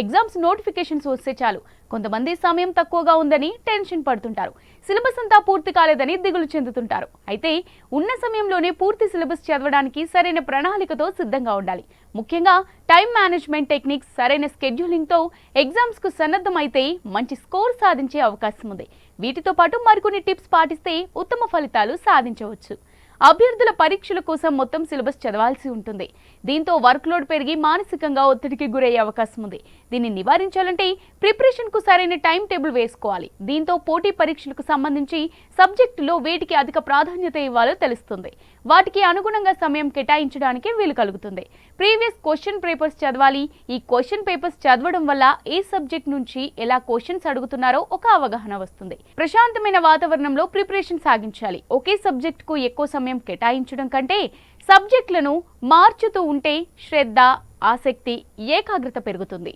Exams notifications వస్తే చాలు. కొంతమంది సమయం తక్కువగా ఉందని టెన్షన్ పడుతుంటారు. సిలబస్ అంతా పూర్తి కాలేదని దిగులు చెందుతుంటారు. అయితే ఉన్న సమయంలోనే పూర్తి సిలబస్ చదవడానికి సరైన ప్రణాళికతో సిద్ధంగా ఉండాలి. ముఖ్యంగా టైం మేనేజ్మెంట్ టెక్నిక్స్ సరైన స్కెడ్యూలింగ్తో ఎగ్జామ్స్కు సన్నద్ధమైతే మంచి స్కోర్ సాధించే అవకాశం ఉంది. వీటితో పాటు మరికొన్ని టిప్స్ పాటిస్తే ఉత్తమ ఫలితాలు సాధించవచ్చు. అభ్యర్థుల పరీక్షల కోసం మొత్తం సిలబస్ చదవాల్సి ఉంటుంది. దీంతో వర్క్ లోడ్ పెరిగి మానసికంగా ఒత్తిడికి గురయ్యే అవకాశం ఉంది. దీన్ని నివారించాలంటే ప్రిపరేషన్కు సరైన టైం టేబుల్ వేసుకోవాలి. దీంతో పోటీ పరీక్షలకు సంబంధించి సబ్జెక్టులో వేటికి అధిక ప్రాధాన్యత ఇవ్వాలో తెలుస్తుంది. వాటికి అనుగుణంగా సమయం కేటాయించడానికి వీలు కలుగుతుంది. ప్రీవియస్ క్వశ్చన్ పేపర్స్ చదవాలి. ఈ క్వశ్చన్ పేపర్స్ చదవడం వల్ల ఏ సబ్జెక్ట్ నుంచి ఎలా క్వశ్చన్స్ అడుగుతున్నారో ఒక అవగాహన వస్తుంది. ప్రశాంతమైన వాతావరణంలో ప్రిపరేషన్ సాగించాలి. ఒకే సబ్జెక్టుకు ఎక్కువ సమయం కేటాయించడం కంటే సబ్జెక్టులను మార్చుతూ ఉంటే శ్రద్ధ ఆసక్తి ఏకాగ్రత పెరుగుతుంది.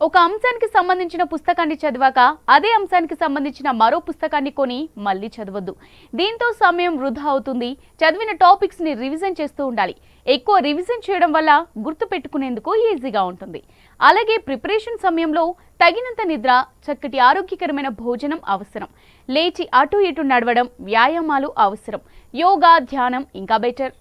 ఒక అంశానికి సంబంధించిన పుస్తకాన్ని చదివాక అదే అంశానికి సంబంధించిన మరో పుస్తకాన్ని కొని మళ్ళీ చదవద్దు. దీంతో సమయం వృధా అవుతుంది. చదివిన టాపిక్స్ని రివిజన్ చేస్తూ ఉండాలి. ఎక్కువ రివిజన్ చేయడం వల్ల గుర్తు పెట్టుకునేందుకు ఈజీగా ఉంటుంది. అలాగే ప్రిపరేషన్ సమయంలో తగినంత నిద్ర చక్కటి ఆరోగ్యకరమైన భోజనం అవసరం. లేచి అటు ఇటు నడవడం వ్యాయామాలు అవసరం. యోగా ధ్యానం ఇంకా బెటర్.